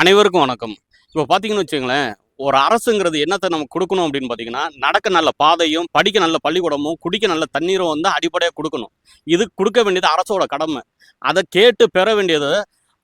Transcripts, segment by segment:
அனைவருக்கும் வணக்கம். இப்போ பார்த்தீங்கன்னு வச்சுங்களேன் ஒரு அரசுங்கிறது என்னத்தை நமக்கு கொடுக்கணும் அப்படின்னு பார்த்தீங்கன்னா நடக்க நல்ல பாதையும் படிக்க நல்ல பள்ளிக்கூடமும் குடிக்க நல்ல தண்ணீரும் வந்து அடிப்படையாக கொடுக்கணும். இது கொடுக்க வேண்டியது அரசோட கடமை. அதை கேட்டு பெற வேண்டியது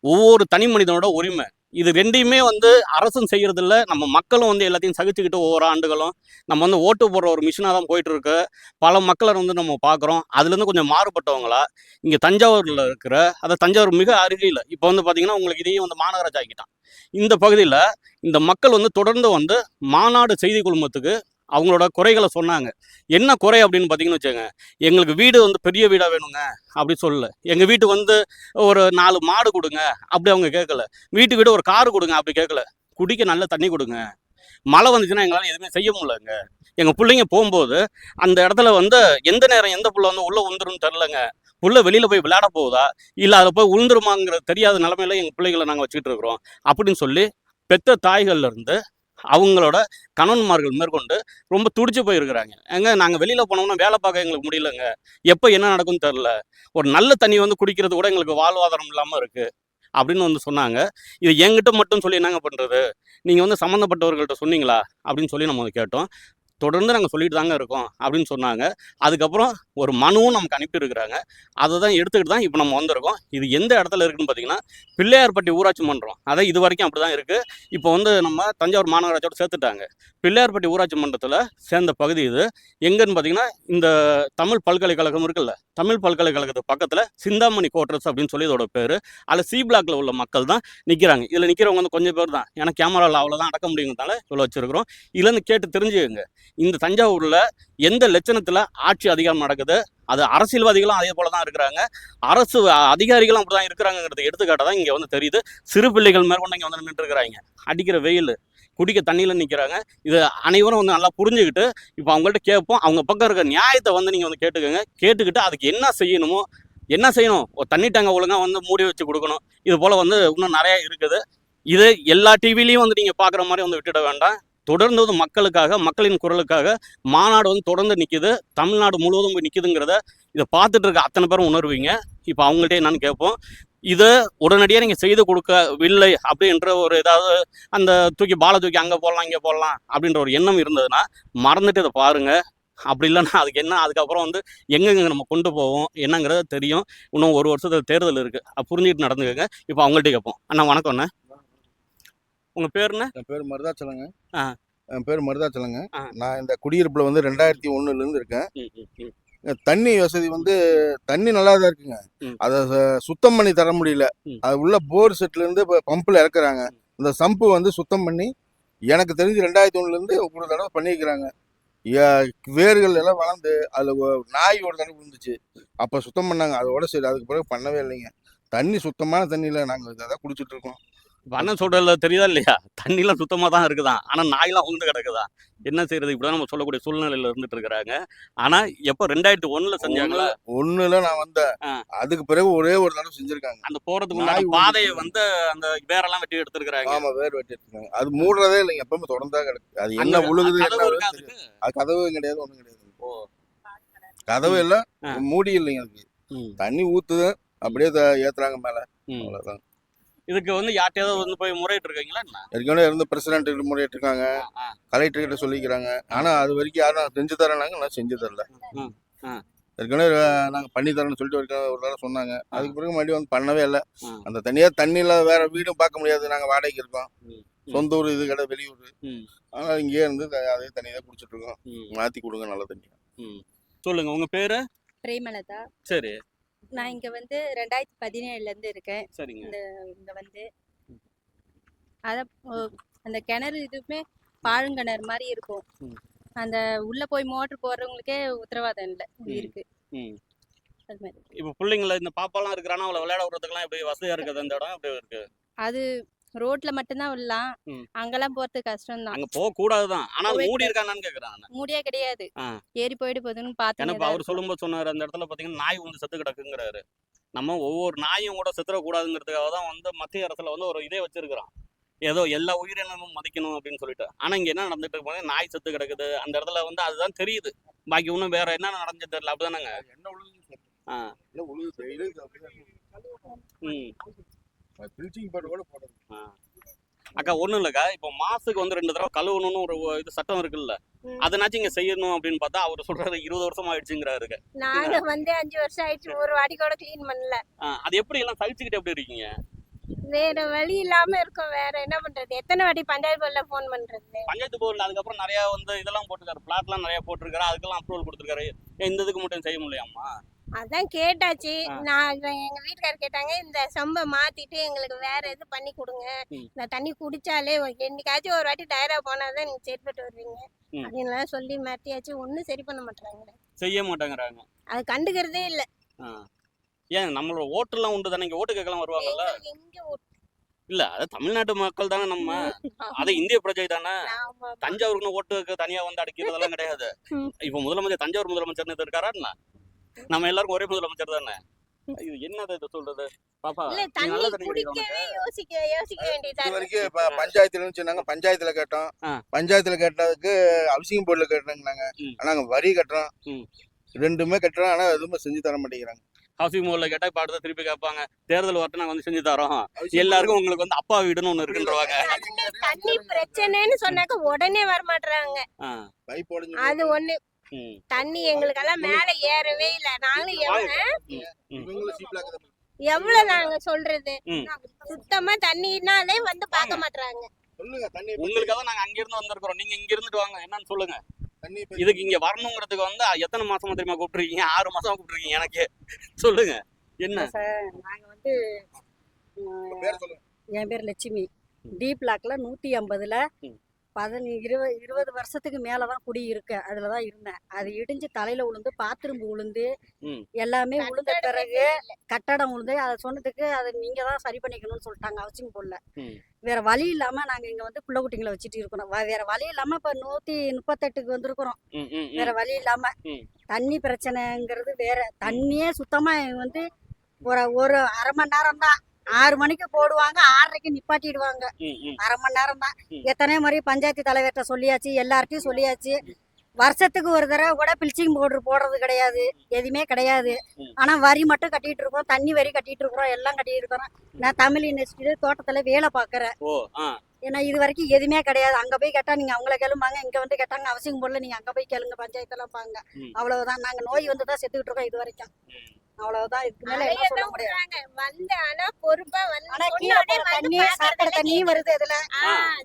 ஒவ்வொரு தனி மனிதனோட உரிமை. இது ரெண்டையுமே வந்து அரசும் செய்கிறதில்ல நம்ம மக்களும் வந்து எல்லாத்தையும் சகிச்சுக்கிட்டு ஒவ்வொரு ஆண்டுகளும் நம்ம வந்து ஓட்டு போடுற ஒரு மிஷினாக தான் போயிட்டு இருக்கு பல மக்களை வந்து நம்ம பார்க்குறோம் அதுலேருந்து கொஞ்சம் மாறுபட்டவங்களா? இங்கே தஞ்சாவூரில் இருக்கிற அதை தஞ்சாவூர் மிக அருகில் இப்போ வந்து பார்த்தீங்கன்னா உங்களுக்கு இதையும் வந்து மாநகராட்சி ஆக்கிட்டான். இந்த பகுதியில் இந்த மக்கள் வந்து தொடர்ந்து வந்து மாநாடு செய்தி குழுமத்துக்கு அவங்களோட குறைகளை சொன்னாங்க. என்ன குறை அப்படின்னு பார்த்தீங்கன்னு வச்சுக்கோங்க எங்களுக்கு வீடு வந்து பெரிய வீடாக வேணுங்க அப்படி சொல்லல. எங்கள் வீட்டுக்கு வந்து ஒரு நாலு மாடு கொடுங்க அப்படி அவங்க கேட்கல. வீட்டுக்கு வீடு ஒரு கார் கொடுங்க அப்படி கேட்கல. குடிக்க நல்ல தண்ணி கொடுங்க. மழை வந்துச்சுன்னா எங்களால் எதுவுமே செய்ய முடியலங்க. எங்கள் பிள்ளைங்க போகும்போது அந்த இடத்துல வந்து எந்த நேரம் எந்த பிள்ளை வந்து உள்ளே உந்துருன்னு தெரிலங்க புள்ள வெளியில் போய் விளையாட போகுதா? இல்லை அதில் போய் உளுந்துருமாங்கிற தெரியாத நிலமையில எங்கள் பிள்ளைகளை நாங்கள் வச்சுக்கிட்டு இருக்கிறோம். அப்படின்னு சொல்லி பெத்த தாய்கள்லேருந்து அவங்களோட கணவன்மார்கள் மேற்கொண்டு ரொம்ப துடிச்சு போயிருக்கிறாங்க. ஏங்க நாங்கள் வெளியில் போனோம்னா வேலை பார்க்க எங்களுக்கு முடியலங்க. எப்போ என்ன நடக்கும்னு தெரில ஒரு நல்ல தண்ணி வந்து குடிக்கிறது கூட எங்களுக்கு வாழ்வாதாரம் இல்லாமல் இருக்குது அப்படின்னு வந்து சொன்னாங்க. இது எங்கிட்ட மட்டும் சொல்லி என்னங்க பண்ணுறது நீங்கள் வந்து சம்மந்தப்பட்டவர்கள்ட்ட சொன்னீங்களா? அப்படின்னு சொல்லி நம்ம கேட்டோம். தொடர்ந்து நாங்கள் சொல்லிட்டு தாங்க இருக்கோம் அப்படின்னு சொன்னாங்க. அதுக்கப்புறம் ஒரு மனுவும் நமக்கு அனுப்பியிருக்கிறாங்க. அதை தான் எடுத்துக்கிட்டு தான் இப்போ நம்ம வந்திருக்கோம். இது எந்த இடத்துல இருக்குன்னு பார்த்தீங்கன்னா பிள்ளையார்பட்டி ஊராட்சி மன்றம். அதான் இது வரைக்கும் அப்படி தான் இருக்குது இப்போ வந்து நம்ம தஞ்சாவூர் மாநகராட்சியோடு சேர்த்துட்டாங்க. பிள்ளையார்பட்டி ஊராட்சி மன்றத்தில் சேர்ந்த பகுதி இது. எங்கன்னு பார்த்தீங்கன்னா இந்த தமிழ் பல்கலைக்கழகம் இருக்குல்ல தமிழ் பல்கலைக்கழகத்துக்கு பக்கத்தில் சிந்தாமணி கோட்ரஸ் அப்படின்னு சொல்லி இதோட பேர். அதில் சி பிளாக்ல உள்ள மக்கள் தான் நிற்கிறாங்க இதில் நிற்கிறவங்க வந்து கொஞ்சம் பேர் தான். ஏன்னா கேமராவில் அவ்வளோதான் அடக்க முடியுங்கிறதால இவ்வளோ வச்சுருக்குறோம். இதுலேருந்து கேட்டு தெரிஞ்சுக்கங்க. இந்த தஞ்சாவூரில் எந்த லட்சணத்தில் ஆட்சி அதிகாரம் நடக்குது? அது அரசியல்வாதிகளும் அதே போல தான் இருக்கிறாங்க. அரசு அதிகாரிகளும் அப்படி தான் இருக்கிறாங்கிறது எடுத்துக்காட்ட தான் இங்கே வந்து தெரியுது. சிறு பிள்ளைகள் மேற்கொண்டு இங்கே வந்து நின்றுட்டு இருக்கிறாங்க. அடிக்கிற வெயில் குடிக்க தண்ணியில் நிற்கிறாங்க இது அனைவரும் வந்து நல்லா புரிஞ்சுக்கிட்டு இப்போ அவங்கள்ட்ட கேட்போம். அவங்க பக்கம் இருக்க நியாயத்தை வந்து நீங்கள் வந்து கேட்டுக்கோங்க. கேட்டுக்கிட்டு அதுக்கு என்ன செய்யணுமோ என்ன செய்யணும்? ஒரு தண்ணி டேங்க ஒழுங்கா வந்து மூடி வச்சு கொடுக்கணும். இது போல் வந்து இன்னும் நிறையா இருக்குது. இது எல்லா டிவிலையும் வந்து நீங்கள் பார்க்குற மாதிரி வந்து விட்டுட வேண்டாம். தொடர்ந்து வந்து மக்களுக்காக மக்களின் குரலுக்காக மாநாடு வந்து தொடர்ந்து நிற்கிது தமிழ்நாடு முழுவதும் போய் நிற்கிதுங்கிறத இதை பார்த்துட்டு இருக்க அத்தனை பேரும் உணர்வீங்க. இப்போ அவங்கள்ட்ட என்னன்னு கேட்போம். இதை உடனடியாக நீங்கள் செய்து கொடுக்கவில்லை அப்படின்ற ஒரு ஏதாவது அந்த தூக்கி பாலை தூக்கி அங்கே போடலாம் இங்கே போடலாம் அப்படின்ற ஒரு எண்ணம் இருந்ததுன்னா மறந்துட்டு இதை பாருங்க. அப்படி இல்லைன்னா அதுக்கு என்ன அதுக்கப்புறம் வந்து எங்கெங்க நம்ம கொண்டு போவோம் என்னங்கிறத தெரியும். இன்னும் ஒரு வருஷத்துல தேர்தல் இருக்குது புரிஞ்சுக்கிட்டு நடந்துக்கோங்க. இப்போ அவங்கள்ட்ட கேட்போம். அண்ணா வணக்கம் அண்ணா. உங்க பேர் என்ன? என் பேர் மருதாச்சலங்க. ஆ. என் பேர் மருதாச்சலங்க. நான் இந்த குடியிருப்புல வந்து ரெண்டாயிரத்தி ஒண்ணுல இருந்து இருக்கேன் தண்ணி வசதி வந்து தண்ணி நல்லா தான் இருக்குங்க. அதை சுத்தம் பண்ணி தர முடியல. அது உள்ள போர் செட்ல இருந்து இப்போ பம்பில் இறக்குறாங்க. இந்த சம்பு வந்து சுத்தம் பண்ணி எனக்கு தெரிஞ்சு ரெண்டாயிரத்தி ஒண்ணுல இருந்து ஒரு தடவை பண்ணியிருக்கிறாங்க வேர்கள் எல்லாம் வளர்ந்து அதுல நாய் ஒரு தடவை விழுந்துச்சு. அப்ப சுத்தம் பண்ணாங்க. அதோட சரி அதுக்கு பிறகு பண்ணவே இல்லைங்க. தண்ணி சுத்தமான தண்ணியில நாங்க இதை தான் குடிச்சிட்டு அண்ணன் சொல்றதுல தெரியுதா இல்லையா? தண்ணிலாம் சுத்தமா தான் இருக்குதான். ஆனா நாயெல்லாம் உண்டு கிடக்குதா? என்ன செய்யறது? இப்படிதான் நம்ம சொல்லக்கூடிய சூழ்நிலையில இருந்துட்டு இருக்கிறாங்க. ஆனா எப்ப ரெண்டாயிரத்தி ஒண்ணுல செஞ்சாங்களா? ஒண்ணுல நான் வந்தேன். அதுக்கு பிறகு ஒரே ஒரு தடவை செஞ்சிருக்காங்க. அந்த போறதுக்கு முன்னாடி. பாதையை வந்து அந்த வேரெல்லாம் வெட்டி எடுத்திருக்கிறாங்க. ஆமா வேர் வெட்டி எடுத்துருக்காங்க. அது மூடுறதே இல்லைங்க எப்பவுமே தொடர்ந்தா கிடக்கு. அது என்ன உழுகுது. அது கதவு கிடையாது ஒண்ணும் கிடையாது. கதவு இல்ல ஆ. மூடி இல்லைங்க அதுக்கு. தண்ணி ஊத்துது அப்படியே ஏத்துறாங்க மேல. அவ்வளவுதான். இதுக்கு வந்து யார்ட்டையாவது வந்து போய் முறையிட்டு இருக்கீங்களா என்ன? ஏற்கனவே இருந்து பிரசிடென்ட் முறையிட்டு இருக்காங்க. கலெக்டர் கிட்ட சொல்லிக்கிறாங்க. ஆனா அது வரைக்கும் யாரும் செஞ்சு தரேனாங்க நான் செஞ்சு தரல. ஏற்கனவே நாங்க பண்ணி தரேன்னு சொல்லிட்டு ஒரு தடவை- சொன்னாங்க. அதுக்கு பிறகு மறுபடியும் வந்து பண்ணவே இல்லை. அந்த தனியா தண்ணியில வேற வீடும் பார்க்க முடியாது. நாங்க வாடகைக்கு இருக்கோம். சொந்த ஊர் இது கிடையாது வெளியூர். ம், ஆனால் இங்கேயே இருந்து த- அதே தண்ணி தான் குடிச்சிட்டு இருக்கோம். ம், மாற்றி கொடுங்க நல்ல தண்ணி. ம். சொல்லுங்க உங்க பேரு? பிரேமலதா. சரி. நான் இங்க வந்து ரெண்டாயிரத்தி பதினேழுல இருந்து இருக்கேன். இந்த இங்க வந்து அத அந்த கிணறு இதுவுமே பாழுங்கிணறு மாதிரி இருக்கும். அந்த உள்ள போய் மோட்டர் போடுறவங்களுக்கே உத்தரவாதம் இல்லை. இருக்கு. இப்ப பிள்ளைங்கள இந்த பாப்பாலாம் இருக்கிறானா அவளை விளையாட விடுறதுக்குலாம் எப்படி வசதியா இருக்குது? அந்த இடம் எப்படி இருக்கு? அது ரோட்ல மட்டும்தான் விடலாம். அங்கெல்லாம் போறது கஷ்டம் தான் அங்க போக கூடாதுதான். ஆனா அது மூடி இருக்கானான்னு கேக்குறான் நான். மூடியே கிடையாது. ஏறி போயிட்டு போகுதுன்னு ஏன்னா இப்ப பாத்துங்க அவர் சொல்லும்போது சொன்னாரு அந்த இடத்துல பாத்தீங்கன்னா நாய் வந்து செத்து கிடக்குங்கிறாரு. நம்ம ஒவ்வொரு நாயும் கூட செத்துறக்கூடாதுங்கிறதுக்காக தான் வந்து மத்திய அரசுல வந்து ஒரு இதே வச்சிருக்கிறோம் ஏதோ எல்லா உயிரினமும் மதிக்கணும் அப்படின்னு சொல்லிட்டு. ஆனா இங்க என்ன நடந்துட்டு இருக்கு நாய் செத்து கிடக்குது. அந்த இடத்துல வந்து அதுதான் தெரியுது. பாக்கி ஒன்றும் வேற என்ன நடந்துட்டு தெரியல. அப்படிதானங்க? என்ன உழுது ஆ. உழுது ம். ப்ளீச்சிங் பவுடர் கூட போடுறது ஆ. அக்கா ஒண்ணும் இல்லக்கா. இப்போ மாசுக்கு வந்து ரெண்டு தடவை கழுவணும்னு ஒரு இது சட்டம் இருக்குல்ல. அதனாச்சும் இங்க செய்யணும் அப்படின்னு பார்த்தா அவர் சொல்றாரு இருபது வருஷம் ஆயிடுச்சுங்கிறாரு நாங்க வந்து அஞ்சு வருஷம் ஆயிடுச்சு. ஒரு வாட்டி கூட க்ளீன் பண்ணல. அது எப்படி எல்லாம் சகிச்சுக்கிட்டு எப்படி இருக்கீங்க? வேற வழி இல்லாம இருக்கோம். வேற என்ன பண்றது? எத்தனை வாட்டி பஞ்சாயத்து போர்டுல போன் பண்றது? பஞ்சாயத்து போர்டில் அதுக்கப்புறம் நிறைய வந்து இதெல்லாம் போட்டிருக்காரு. பிளாட்லாம் நிறைய போட்டிருக்காரு. அதுக்கெல்லாம் அப்ரூவல் கொடுத்துருக்காரு. இந்த இதுக்கு மட்டும் செய்ய முடியாமா? அதான் கேட்டாச்சு. நான் எங்க வீட்டுக்காரர் கேட்டாங்க இந்த சம்பை மாத்திட்டு எங்களுக்கு வேற இது பண்ணி கொடுங்க. இந்த தண்ணி குடிச்சாலே என்னைக்காச்சும் ஒரு வாட்டி டயரா போனாதான் நீங்க சரிப்பட்டு வருவீங்க. அப்படின்லாம் சொல்லி மாட்டியாச்சு ஒண்ணும் சரி பண்ண மாட்டாங்க செய்ய மாட்டேங்கிறாங்க. அது கண்டுக்கிறதே இல்ல. ஏன் நம்மளோட ஓட்டுலாம் உண்டு தானே? இங்க ஓட்டு கேட்கலாம் வருவாங்கல்ல. இல்ல அது தமிழ்நாட்டு மக்கள் தானே நம்ம. அது இந்திய பிரஜை தானே. தஞ்சாவூருக்குன்னு ஓட்டுக்கு தனியா வந்து அடிக்கிறதெல்லாம் கிடையாது. இப்ப முதலமைச்சர் தஞ்சாவூர் முதலமைச்சர்னு இருக்காரா நம்ம எல்லாருக்கும் ஒரே முதலமைச்சர் தானே? இது என்னது இது சொல்றது? பாப்பா பஞ்சாயத்துல சொன்னாங்க. பஞ்சாயத்துல கேட்டோம். பஞ்சாயத்துல கேட்டதுக்கு ஹவுசிங் போர்டுல கேட்டாங்க ம். ஆனா நாங்க வரி கட்டுறோம். ரெண்டுமே கட்டுறோம். ஆனா எதுவுமே செஞ்சு தர மாட்டேங்கிறாங்க. ஹவுசிங் போர்டில் கேட்டா இப்ப அடுத்த திருப்பி கேட்பாங்க. தேர்தல் வரட்டும் நாங்க வந்து செஞ்சு தரோம். எல்லாருக்கும் உங்களுக்கு வந்து அப்பா வீடுன்னு ஒண்ணு இருக்குன்றவாங்க. தண்ணி பிரச்சனைன்னு சொன்னாக்க உடனே வர உடைஞ்சு அது ஒண்ணு ம். தண்ணி எங்களுக்கெல்லாம் மேல ஏறவே இல்ல. நாங்களும் எவ்வளவு நாங்க சொல்றது. சுத்தமா தண்ணினாலே வந்து பார்க்க மாட்டாங்க உங்களுக்காக நாங்க அங்க இருந்து வந்திருக்கிறோம். நீங்க இங்க இருந்துட்டு வாங்க. என்னன்னு சொல்லுங்க. தண்ணி இதுக்கு இங்க வரணுங்கிறதுக்கு வந்து எத்தனை மாசமா தெரியுமா கூப்பிட்டுருக்கீங்க? ஆறு மாசமா கூப்பிட்டுருக்கீங்க எனக்கு. சொல்லுங்க. என்ன? சார் நாங்கள் வந்து உங்க பேர் சொல்லுங்க. என் பேர் லட்சுமி. டி பிளாக்ல நூற்றி ஐம்பதுல. பதினி இருபது இருபது வருஷத்துக்கு மேலே தான் குடி இருக்கேன். அதில் தான் இருந்தேன். அது இடிஞ்சு தலையில் விழுந்து பாத்ரூம் ம். எல்லாமே கட்டடமே பிறகு கட்டடம் விழுந்து அதை சொன்னதுக்கு அதை நீங்கள் தான் சரி பண்ணிக்கணும்னு சொல்லிட்டாங்க ஹவுசிங் போர்டில் ம். வேற வழி இல்லாமல் நாங்கள் இங்கே வந்து பிள்ளை குட்டிங்களை வச்சுட்டு இருக்கணும். வ- வேற வழி இல்லாமல் இப்போ நூற்றி முப்பத்தெட்டுக்கு வந்திருக்கிறோம். வேற வழி இல்லாம. தண்ணி பிரச்சனைங்கிறது வேற. தண்ணியே சுத்தமா வந்து ஒரு ஒரு அரை மணி நேரம் தான் ஆறு மணிக்கு போடுவாங்க ஆறரைக்கு நிப்பாட்டிடுவாங்க. அரை மணி நேரம் தான். எத்தனை முறை பஞ்சாயத்து தலைவர்கிட்ட சொல்லியாச்சு எல்லார்ட்டையும் சொல்லியாச்சு. வருஷத்துக்கு ஒரு தடவை கூட பிளிச்சிங் பவுடர் போடுறது கிடையாது எதுவுமே கிடையாது. ஆனா வரி மட்டும் கட்டிட்டு இருக்கோம் தண்ணி வரி கட்டிட்டு இருக்கிறோம் எல்லாம் கட்டிட்டு இருக்கிறோம். நான் தமிழ் யூனிவர்சிட்டியில தோட்டத்துல வேலை ஆ. ஏன்னா இது வரைக்கும் எதுவுமே கிடையாது. அங்க போய் கேட்டா நீங்க அவங்கள கேளும்பாங்க இங்க வந்து கேட்டாங்க அவசியம் போடல நீங்க அங்க போய் கேளுங்க பஞ்சாயத்துல பாங்க. ம். அவ்வளவுதான். நாங்க நோய் வந்து தான் செத்துக்கிட்டு இருக்கோம் இது வரைக்கும். அவ்வளவுதான் இதுக்கு மேல என்ன சொல்ல அதையதான் முடியாது. விடுறாங்க. வந்து ஆனா பொறுப்பா வந்து ஆனா கீழே போற தண்ணி சாக்கடை தண்ணியும் வருது இதுல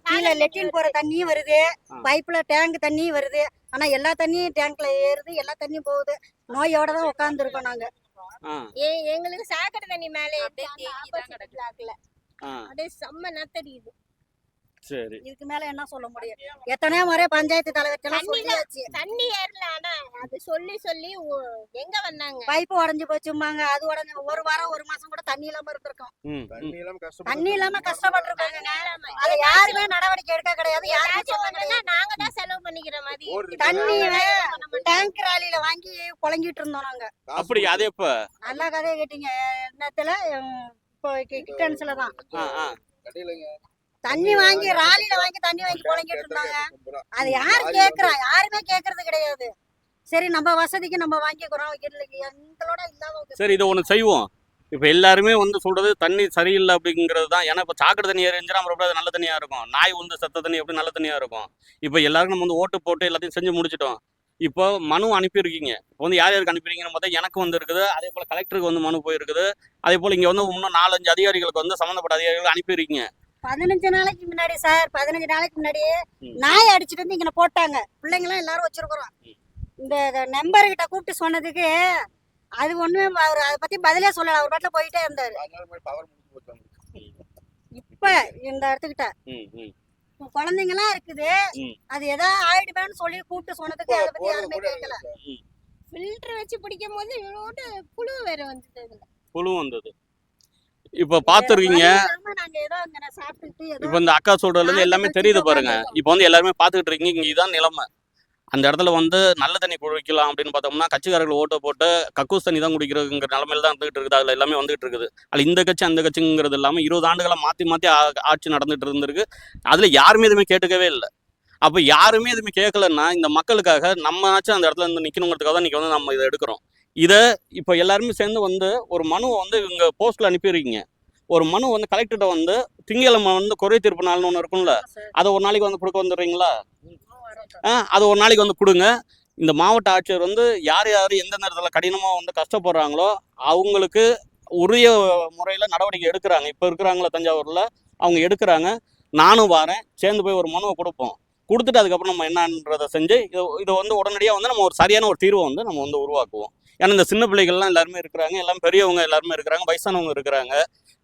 கீழே லெட்டின் போற தண்ணியும் வருது. பைப்ல டேங்க் தண்ணியும் வருது. ஆனா எல்லா தண்ணியும் டேங்க்ல ஏறுது எல்லா தண்ணியும் போகுது. நோயோட தான் உட்கார்ந்து இருக்கோம் நாங்க எங்களுக்கு சாக்கடை தண்ணி மேல அப்படியே செம்ம நத்தடியுது சரி. இதுக்கு மேல என்ன சொல்ல முடியும்? எத்தனையோ முறை பஞ்சாயத்து தலைவர்கிட்ட தண்ணி ஏறல அது சொல்லி சொல்லி ஒ- எங்க வந்தாங்க? பைப்பு உடஞ்சு போச்சும்பாங்க. அது உடஞ்சு ஒரு வாரம் ஒரு மாசம் கூட தண்ணி இல்லாம இருந்திருக்கோம். ம் ம். தண்ணி இல்லாம கஷ்டப்பட்டு தண்ணி இல்லாம கஷ்டப்பட்டிருக்காங்க. அதை யாருமே நடவடிக்கை எடுக்க கிடையாது. யாருமே நாங்க தான் செலவு பண்ணிக்கிற மாதிரி. தண்ணி. டேங்க் ராலியில வாங்கி புழங்கிட்டு இருந்தோம் நாங்க. அப்படி அது எப்ப? நல்லா கதையை கேட்டீங்க. என்னத்துல? இப்போ கிட்டன்ஸ்ல தான். ஆ ஆ. கடையிலங்க. தண்ணி வாங்கி ராலியில வாங்கி தண்ணி வாங்கி புழங்கிட்டு இருந்தாங்க. அது யாரு கேக்குறா? யாருமே கேக்குறது கிடையாது. சரி நம்ம வசதிக்கு நம்ம வாங்கிக்கிறோம். எங்களோட இல்லாத சரி இதை ஒன்று செய்வோம். இப்போ எல்லாருமே வந்து சொல்றது தண்ணி சரியில்லை அப்படிங்கிறது தான். ஏன்னா இப்போ சாக்கடை தண்ணி எரிஞ்சுனா அப்புறம் அது நல்ல தண்ணியா இருக்கும். நாய் வந்து செத்த தண்ணி எப்படி நல்ல தண்ணியா இருக்கும்? இப்போ எல்லாருக்கும் நம்ம வந்து ஓட்டு போட்டு எல்லாத்தையும் செஞ்சு முடிச்சிட்டோம். இப்போ மனு அனுப்பியிருக்கீங்க. இப்போ வந்து யார் யாருக்கு அனுப்பியிருக்கீங்கன்னு பார்த்தா எனக்கு வந்து இருக்குது. அதே போல் கலெக்டருக்கு வந்து மனு போயிருக்குது. அதே போல் இங்கே வந்து இன்னும் நாலஞ்சு அதிகாரிகளுக்கு வந்து சம்மந்தப்பட்ட அதிகாரிகள் அனுப்பியிருக்கீங்க. பதினஞ்சு நாளைக்கு முன்னாடி சார் பதினஞ்சு நாளைக்கு முன்னாடி. நாய் அடிச்சிட்டு வந்து இங்க போட்டாங்க. பிள்ளைங்க எல்லாம் எல்லாரும் வச்சிருக்கிறோம். இந்த நம்பர் கிட்ட கூப்பிட்டு சொன்னதுக்கு அது ஒண்ணுமே அவர் அதை பத்தி பதிலே சொல்லல. அவர் பாட்டுல போயிட்டே இருந்தாரு. இப்ப இந்த இடத்துக்கிட்ட ம் ம். குழந்தைங்க எல்லாம் இருக்குது. அது ஏதோ ஆயிடுமேன்னு சொல்லி கூப்பிட்டு சொன்னதுக்கு அதை பத்தி யாருமே கூட கேட்கல ஃபில்டர் வச்சு பிடிக்கும் போது இவ்வளோட்டு புழு வேற வந்தது இதுல புழு வந்தது. இப்போ ஏதோ இப்போ இந்த அக்கா சொல்றதுல எல்லாமே தெரியுது பாருங்க. இப்போ வந்து எல்லாருமே பார்த்துக்கிட்டு இருக்கீங்க. இங்கே இதான் நிலைமை. அந்த இடத்துல வந்து நல்ல தண்ணி குடிக்கலாம் அப்படின்னு பார்த்தோம்னா கட்சிக்காரர்கள் ஓட்டை போட்டு கக்கூஸ் தண்ணி தான் குடிக்கிறதுங்கிற நிலமையில தான் இருந்துகிட்டு இருக்குது. அதில் எல்லாமே வந்துகிட்டு இருக்குது. அது இந்த கட்சி அந்த கட்சிங்கிறது இல்லாமல் இருபது ஆண்டுகளாக மாற்றி மாற்றி ஆட்சி நடந்துட்டு இருந்திருக்கு. அதில் யாருமே எதுவுமே கேட்டுக்கவே இல்லை. அப்போ யாருமே எதுவுமே கேட்கலன்னா இந்த மக்களுக்காக நம்ம ஆச்சும் அந்த இடத்துல இருந்து நிற்கணுங்கிறதுக்காக தான் இன்றைக்கி வந்து நம்ம இதை எடுக்கிறோம். இதை இப்போ எல்லாருமே சேர்ந்து வந்து ஒரு மனுவை வந்து இவங்க போஸ்ட்டில் அனுப்பியிருக்கீங்க. ஒரு மனு வந்து கலெக்டர்கிட்ட வந்து திங்கக்கிழமை வந்து குறை தீர்ப்பு நாள்னு ஒன்று இருக்கும்ல. அதை ஒரு நாளைக்கு வந்து கொடுக்க வந்துடுறீங்களா? அது ஒரு நாளைக்கு வந்து கொடுங்க. இந்த மாவட்ட ஆட்சியர் வந்து யார் யார் எந்த நேரத்தில் கடினமாக வந்து கஷ்டப்படுறாங்களோ அவங்களுக்கு உரிய முறையில் நடவடிக்கை எடுக்கிறாங்க. இப்போ இருக்கிறாங்களா தஞ்சாவூரில் அவங்க எடுக்கிறாங்க. நானும் வரேன். சேர்ந்து போய் ஒரு மனுவை கொடுப்போம். கொடுத்துட்டு அதுக்கப்புறம் நம்ம என்னன்றதை செஞ்சு இது இதை வந்து உடனடியாக வந்து நம்ம ஒரு சரியான ஒரு தீர்வை வந்து நம்ம வந்து உருவாக்குவோம். ஏன்னா இந்த சின்ன பிள்ளைகள்லாம் எல்லாருமே இருக்கிறாங்க. எல்லாம் பெரியவங்க எல்லாருமே இருக்கிறாங்க. வயசானவங்க இருக்கிறாங்க.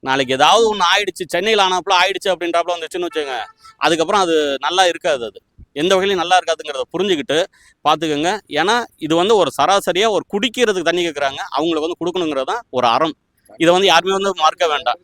நாளைக்கு ஏதாவது ஒன்று ஆயிடுச்சு. சென்னையில் ஆனாப்புல ஆயிடுச்சு அப்படின்றாப்புல வந்துச்சுன்னு வச்சுங்க அதுக்கப்புறம் அது நல்லா இருக்காது அது. எந்த வகையிலும் நல்லா இருக்காதுங்கிறத புரிஞ்சுக்கிட்டு பார்த்துக்கோங்க. ஏன்னா இது வந்து ஒரு சராசரியாக ஒரு குடிக்கிறதுக்கு தண்ணி கேட்குறாங்க அவங்களுக்கு வந்து கொடுக்கணுங்கிறது தான் ஒரு அறம். இதை வந்து யாருமே வந்து மறுக்க வேண்டாம்.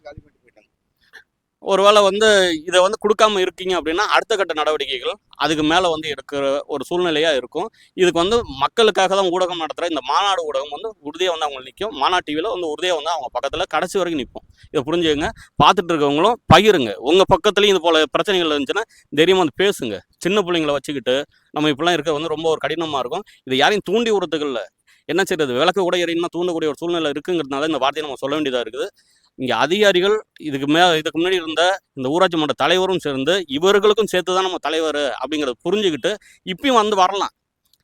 ஒருவேளை வந்து இதை வந்து கொடுக்காம இருக்கீங்க அப்படின்னா அடுத்த கட்ட நடவடிக்கைகள் அதுக்கு மேலே வந்து எடுக்கிற ஒரு சூழ்நிலையாக இருக்கும். இதுக்கு வந்து மக்களுக்காக தான் ஊடகம் நடத்துகிற இந்த மாநாடு ஊடகம் வந்து உறுதியாக வந்து அவங்க நிற்கும் மாநாடு டிவியில் வந்து உறுதியாக வந்து அவங்க பக்கத்தில் கடைசி வரைக்கும் நிற்போம் இதை புரிஞ்சுக்கங்க. பார்த்துட்டு இருக்கவங்களும் பகிருங்க. உங்கள் பக்கத்துலேயும் இது போல் பிரச்சனைகள் இருந்துச்சுன்னா தைரியமாக வந்து பேசுங்க. சின்ன பிள்ளைங்களை வச்சுக்கிட்டு நம்ம இப்படிலாம் இருக்க வந்து ரொம்ப ஒரு கடினமாக இருக்கும். இது யாரையும் தூண்டி விடுறதுக்கு இல்லை. என்ன செய்யறது விளக்கு கூட எறினா தூண்டக்கூடிய ஒரு சூழ்நிலை இருக்குங்கிறதுனால இந்த வார்த்தையை நம்ம சொல்ல வேண்டியதாக இருக்குது. இங்கே அதிகாரிகள் இதுக்கு மே இதுக்கு முன்னாடி இருந்த இந்த ஊராட்சி மன்ற தலைவரும் சேர்ந்து இவர்களுக்கும் சேர்த்து தான் நம்ம தலைவர் அப்படிங்கிறத புரிஞ்சுக்கிட்டு இப்பயும் வந்து வரலாம்.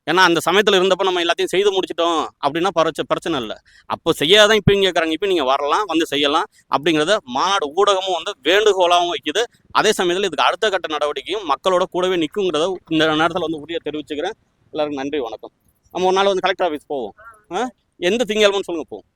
ஏன்னா அந்த சமயத்தில் இருந்தப்போ நம்ம எல்லாத்தையும் செய்து முடிச்சிட்டோம் அப்படின்னா பரச்ச பிரச்சனை இல்லை. அப்போ செய்யாதான் இப்பயும் கேட்குறாங்க இப்போ நீங்கள் வரலாம் வந்து செய்யலாம் அப்படிங்கிறத மாநாடு ஊடகமும் வந்து வேண்டுகோளாகவும் வைக்குது. அதே சமயத்தில் இதுக்கு அடுத்த கட்ட நடவடிக்கையும் மக்களோட கூடவே நிற்குங்கிறத இந்த நேரத்தில் வந்து உறுதியாக தெரிவிச்சுக்கிறேன். எல்லாருக்கும் நன்றி வணக்கம். நம்ம ஒரு நாள் வந்து கலெக்டர் ஆஃபீஸ் போவோம். ஆ? எந்த திங்கக்கிழமைன்னு சொல்லுங்கள் போவோம்.